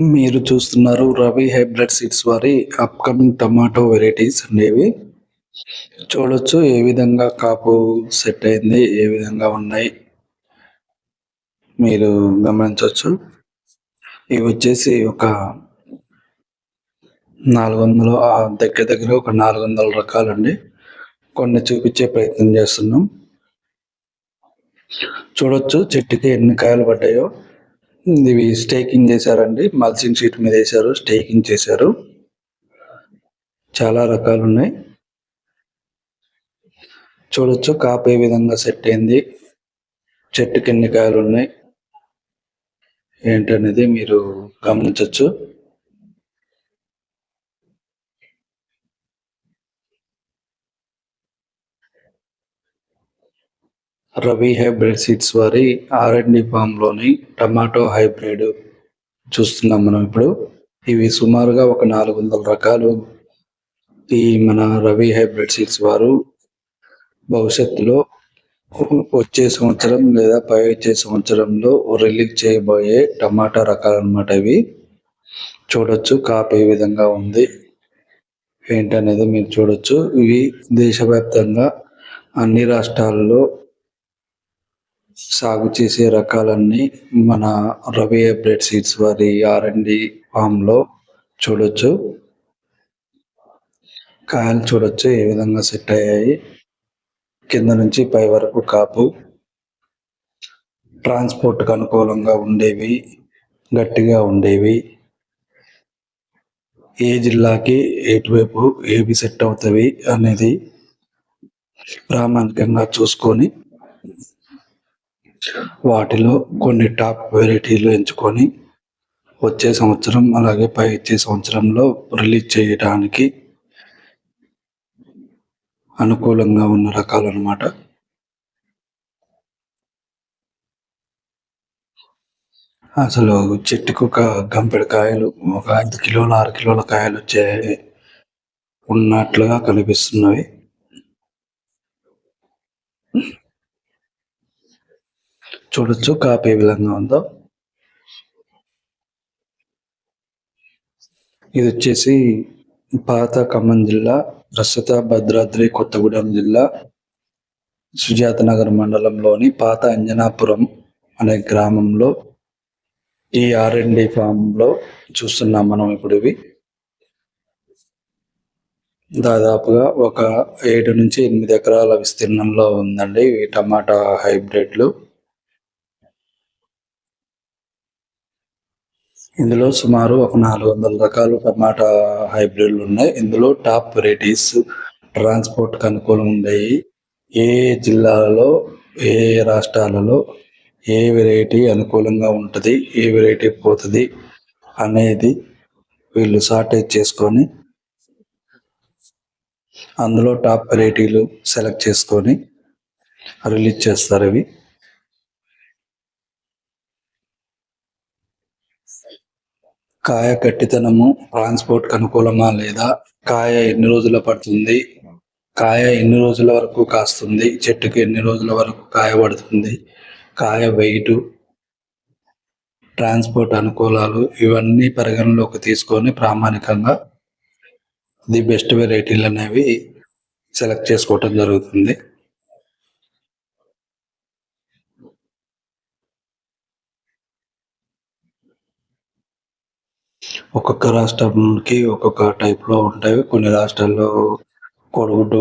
మీరు చూస్తున్నారు Ravi hybrid seeds వారి అప్కమింగ్ టమాటో వెరైటీస్ అనేవి. చూడొచ్చు ఏ విధంగా కాపు సెట్ అయింది ఏ విధంగా ఉన్నాయి. మీరు గమనించవచ్చు ఇవి వచ్చేసి ఒక నాలుగు వందలు దగ్గర దగ్గర ఒక నాలుగు వందల రకాలండి. కొన్ని చూపించే ప్రయత్నం చేస్తున్నాం. చూడొచ్చు చెట్టుకి ఎన్ని కాయలు పడ్డాయో. ఇవి స్టేకింగ్ చేశారండి. మల్సింగ్ షీట్ మీద వేశారు స్టేకింగ్ చేశారు. చాలా రకాలు ఉన్నాయి. చూడొచ్చు కాపు ఏ విధంగా సెట్ అయింది. చెట్టుకి ఎన్ని కాయలు ఉన్నాయి. ఏంటనేది మీరు గమనించవచ్చు రవి హైబ్రిడ్ సీడ్స్ వారి ఆర్ అండ్లోని టమాటో హైబ్రిడ్ చూస్తున్నాం మనం ఇప్పుడు. ఇవి సుమారుగా ఒక నాలుగు వందల రకాలు. ఈ మన రవి హైబ్రిడ్ సీడ్స్ వారు భవిష్యత్తులో వచ్చే సంవత్సరం లేదా పై వచ్చే సంవత్సరంలో రిలీజ్ చేయబోయే టమాటా రకాలు అనమాట ఇవి. చూడొచ్చు కాపు ఏ విధంగా ఉంది ఏంటనేది మీరు చూడొచ్చు. ఇవి దేశవ్యాప్తంగా అన్ని రాష్ట్రాల్లో సాగు చేసే రకాలన్నీ మన రవి హైబ్రిడ్ సీడ్స్ వారి ఆర్ అండ్ డి ఫామ్లో చూడొచ్చు. కాయలు చూడొచ్చు ఏ విధంగా సెట్ అయ్యాయి. కింద నుంచి పై వరకు కాపు. ట్రాన్స్పోర్ట్కి అనుకూలంగా ఉండేవి గట్టిగా ఉండేవి. ఏ జిల్లాకి ఎటువైపు ఏవి సెట్ అవుతాయి అనేది ప్రామాణికంగా చూసుకొని వాటిలో కొన్ని టాప్ వెరైటీలు ఎంచుకొని వచ్చే సంవత్సరం అలాగే పై వచ్చే సంవత్సరంలో రిలీజ్ చేయడానికి అనుకూలంగా ఉన్న రకాలు అన్నమాట అసలు చెట్టుకు ఒక గంపెడు కాయలు ఒక ఐదు కిలోల ఆరు కిలోల కాయలు వచ్చే ఉన్నట్లుగా కనిపిస్తున్నవి. చూడొచ్చు కాపు ఏ విధంగా ఉందో. ఇది వచ్చేసి పాత ఖమ్మం జిల్లా ప్రస్తుత భద్రాద్రి కొత్తగూడెం జిల్లా సుజాత నగర్ మండలంలోని పాత అంజనాపురం అనే గ్రామంలో ఈ ఆర్ అండ్ డి ఫామ్లో చూస్తున్నాం మనం ఇప్పుడు ఇవి. దాదాపుగా ఒక ఏడు నుంచి ఎనిమిది ఎకరాల విస్తీర్ణంలో ఉందండి ఈ టమాటా హైబ్రిడ్లు. ఇందులో సుమారు ఒక నాలుగు వందల రకాల టమాటా హైబ్రిడ్లు ఉన్నాయి. ఇందులో టాప్ వెరైటీస్ ట్రాన్స్పోర్ట్ అనుకూలం ఉండేవి ఏ జిల్లాలలో ఏ రాష్ట్రాలలో ఏ వెరైటీ అనుకూలంగా ఉంటుంది ఏ వెరైటీ పోతుంది అనేది వీళ్ళు షార్టేజ్ చేసుకొని అందులో టాప్ వెరైటీలు సెలెక్ట్ చేసుకొని రిలీజ్ చేస్తారు ఇవి. కాయ గట్టితనము ట్రాన్స్పోర్ట్ అనుకూలమా లేదా? కాయ ఎన్ని రోజుల పడుతుంది? కాయ ఎన్ని రోజుల వరకు కాస్తుంది? చెట్టుకి ఎన్ని రోజుల వరకు కాయ పడుతుంది? కాయ వెయిట్ ట్రాన్స్పోర్ట్ అనుకూలాలు ఇవన్నీ పరిగణలోకి తీసుకొని ప్రామాణికంగా ది బెస్ట్ వెరైటీలు అనేవి సెలెక్ట్ చేసుకోవటం జరుగుతుంది. ఒక్కొక్క రాష్ట్రంకి ఒక్కొక్క టైప్లో ఉంటాయి. కొన్ని రాష్ట్రాల్లో కొడుగుడ్డు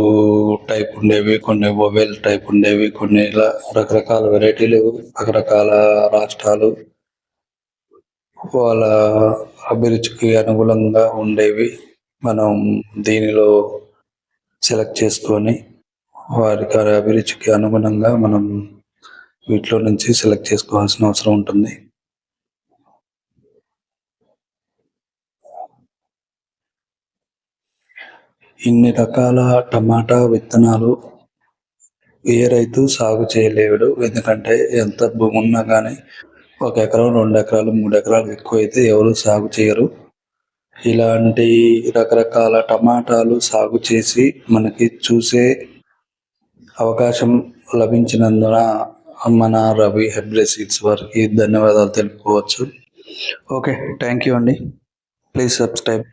టైప్ ఉండేవి కొన్ని మొబైల్ టైప్ ఉండేవి కొన్ని ఇలా రకరకాల వెరైటీలు రకరకాల రాష్ట్రాలు. వాళ్ళ అభిరుచికి అనుగుణంగా ఉండేవి. మనం దీనిలో సెలెక్ట్ చేసుకొని వారి అభిరుచికి అనుగుణంగా మనం వీటిలో నుంచి సెలెక్ట్ చేసుకోవాల్సిన అవసరం ఉంటుంది. ఇన్ని రకాల టమాటా విత్తనాలు ఏ రైతు సాగు చేయలేడు. ఎందుకంటే ఎంత భూమి ఉన్నా కానీ ఒక ఎకరం రెండు ఎకరాలు మూడు ఎకరాలు ఎక్కువ అయితే ఎవరు సాగు చేయరు. ఇలాంటి రకరకాల టమాటాలు సాగు చేసి మనకి చూసే అవకాశం లభించినందున మన రవి హెబ్రే సీడ్స్ వారికి ధన్యవాదాలు తెలుపుకోవచ్చు. ఓకే థ్యాంక్ యూ అండి. Please subscribe.